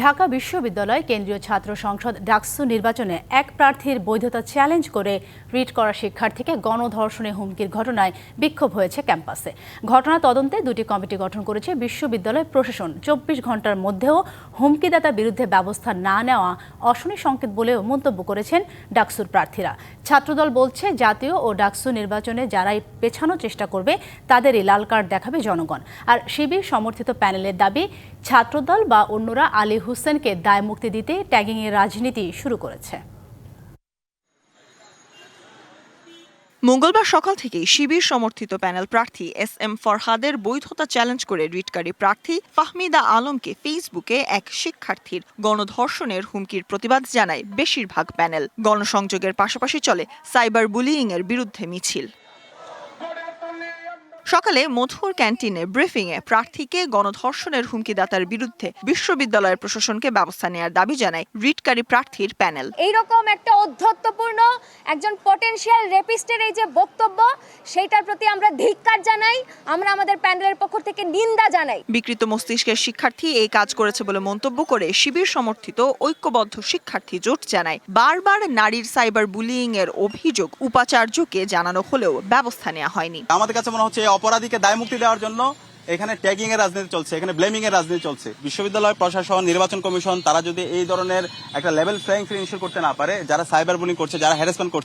ঢাকা বিশ্ববিদ্যালয় কেন্দ্রীয় ছাত্র সংসদ ডাকসু নির্বাচনে এক প্রার্থীর বৈধতা চ্যালেঞ্জ করে রিট করা শিক্ষার্থীকে গণধর্ষণে হুমকির ঘটনায় বিক্ষোভ হয়েছে ক্যাম্পাসে। ঘটনা তদন্তে দুটি কমিটি গঠন করেছে বিশ্ববিদ্যালয় প্রশাসন। চব্বিশ ঘণ্টার মধ্যেও হুমকিদাতার বিরুদ্ধে ব্যবস্থা না নেওয়া অশনি সংকেত বলেও মন্তব্য করেছেন ডাকসুর প্রার্থীরা। ছাত্রদল বলছে জাতীয় ও ডাকসু নির্বাচনে যারাই পেছানোর চেষ্টা করবে, তাদেরই লাল কার্ড দেখাবে জনগণ। আর শিবির সমর্থিত প্যানেলের দাবি, ছাত্রদল বা অন্যরা আলী হোসেনকে দায় মুক্তি দিতে ট্যাগিংয়ের রাজনীতি শুরু করেছে। মঙ্গলবার সকাল থেকেই শিবির সমর্থিত প্যানেল প্রার্থী এস এম ফরহাদের বৈধতা চ্যালেঞ্জ করে রিটকারী প্রার্থী ফাহমিদা আলমকে ফেসবুকে এক শিক্ষার্থীর গণধর্ষণের হুমকির প্রতিবাদ জানায় বেশিরভাগ প্যানেল। গণসংযোগের পাশাপাশি চলে সাইবার বুলিং এর বিরুদ্ধে মিছিল। সকালে মথুর ক্যান্টিনে ব্রিফিংয়ে প্রার্থীকে গণধর্ষণের হুমকিদাতার বিরুদ্ধে বিশ্ববিদ্যালয়ের প্রশাসনকে ব্যবস্থা নেওয়ার দাবি জানায় রিটকারী প্রার্থীর প্যানেল। এইরকম একটা অধ্যত্বপূর্ণ একজন পটেনশিয়াল রেপিস্টের এই যে বক্তব্য সেইটার প্রতি আমরা ধিক্কার জানাই আমরা আমাদের প্যানেলের পক্ষ থেকে নিন্দা জানাই। বিকৃত মস্তিষ্কের শিক্ষার্থী এই কাজ করেছে বলে মন্তব্য করে শিবির সমর্থিত ঐক্যবদ্ধ শিক্ষার্থী জোট জানায়। বারবার নারীর সাইবার বুলিং এর অভিযোগ উপাচার্যকে জানানো হলেও ব্যবস্থা নেওয়া হয়নি। আমাদের কাছে মনে হচ্ছে অপরাধীকে দায় মুক্তি দেওয়ার জন্য এখানে ট্যাগিং এর রাজনীতি চলছে এখানে ব্লেমিং এর রাজনীতি চলছে। বিশ্ববিদ্যালয় প্রশাসন নির্বাচন কমিশন তারা যদি এই ধরনের একটা লেভেল ফ্লাইং ফিল্ড ইনশিওর করতে না পারে যারা সাইবার বুলিং করছে যারা হ্যারাসমেন্ট করছে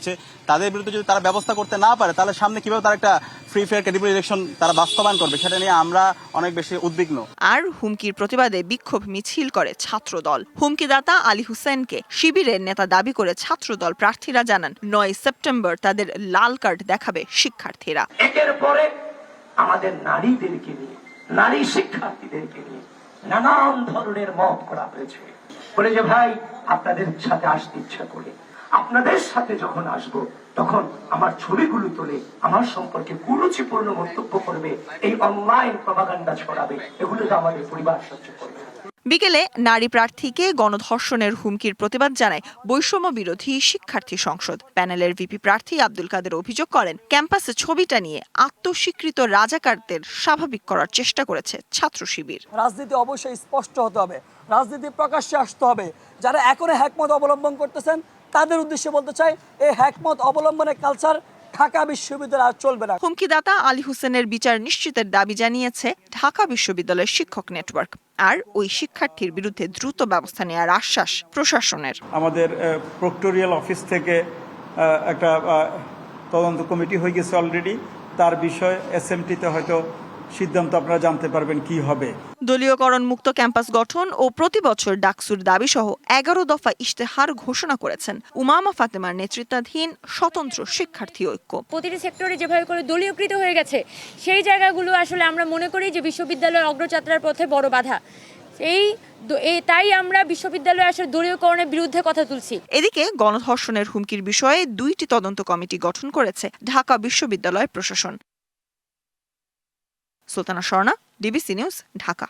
তাদের বিরুদ্ধে যদি তারা ব্যবস্থা করতে না পারে তাহলে সামনে কীভাবে তারা একটা ফ্রি ফেয়ার ক্রেডিবল ইলেকশন তারা বাস্তবায়ন করবে সেটা নিয়ে আমরা অনেক বেশি উদ্বিগ্ন। আর হুমকির প্রতিবাদে বিক্ষোভ মিছিল করে ছাত্র ছাত্রদল। হুমকিদাতা আলী হুসেনকে শিবিরের নেতা দাবি করে ছাত্রদল প্রার্থীরা জানান নয় সেপ্টেম্বর তাদের লাল কার্ড দেখাবে শিক্ষার্থীরা। একের পরে আমাদের নারীদেরকে নিয়ে নারী শিক্ষার্থীদেরকে নিয়ে নানান ধরনের মত করা হয়েছে। বলে যে ভাই আপনাদের সাথে আসতে ইচ্ছা করে আপনাদের সাথে যখন আসব তখন আমার ছবিগুলো তোলে আমার সম্পর্কে কুরুচিপূর্ণ মন্তব্য করবে এই অনলাইন প্রভাগান্ডা ছড়াবে। এগুলো তো আমাদের পরিবার সহ্য করবে বিকেলে নারী প্রার্থীকে গণধর্ষণের হুমকির প্রতিবাদ জানায় বৈষম্য বিরোধী শিক্ষার্থী সংসদ। প্যানেলের ভিপি প্রার্থী আব্দুল কাদের অভিযোগ করেন ক্যাম্পাসে ছবিটা নিয়ে আত্মস্বীকৃত রাজাকারদের স্বাভাবিক করার চেষ্টা করেছে ছাত্র শিবির। রাজনীতি অবশ্যই স্পষ্ট হতে হবে রাজনীতি প্রকাশ্যে আসতে হবে। যারা এখনও হ্যাকমত অবলম্বন করতেছেন তাদের উদ্দেশ্যে বলতে চাই এই হ্যাকমত অবলম্বনের কালচার ঢাকা বিশ্ববিদ্যালয়ে আর চলবে না। হুমকিদাতা আলী হোসেনের বিচার নিশ্চিতের দাবি জানিয়েছে ঢাকা বিশ্ববিদ্যালয়ের শিক্ষক নেটওয়ার্ক। আর ওই শিক্ষার্থীর বিরুদ্ধে দ্রুত ব্যবস্থা নেওয়ার আশ্বাস প্রশাসনের। আমাদের প্রক্টোরিয়াল অফিস থেকে আহ, একটা তদন্ত কমিটি হয়ে গেছে অলরেডি। তার বিষয় এসএমটিতে হয়তো সিদ্ধান্ত আপনারা জানতে পারবেন কি হবে। দলীয়করণ মুক্ত ক্যাম্পাস গঠন ও প্রতি বছর ডাকসুর দাবি সহ এগারো দফা ইশতেহার ঘোষণা করেছেন উমামা ফাতেমার নেতৃত্বাধীন স্বতন্ত্র শিক্ষার্থী ঐক্য। প্রতিটি সেক্টরে যেভাবে করে দলীয়কৃত হয়ে গেছে সেই জায়গাগুলো আসলে আমরা মনে করি যে বিশ্ববিদ্যালয়ের অগ্রযাত্রার পথে বড় বাধা। এই তাই আমরা বিশ্ববিদ্যালয়ে আসলে দলীয়করণের বিরুদ্ধে কথা তুলছি। এদিকে গণধর্ষণের হুমকির বিষয়ে দুইটি তদন্ত কমিটি গঠন করেছে ঢাকা বিশ্ববিদ্যালয় প্রশাসন। Sultana Swarna DBC news Dhaka.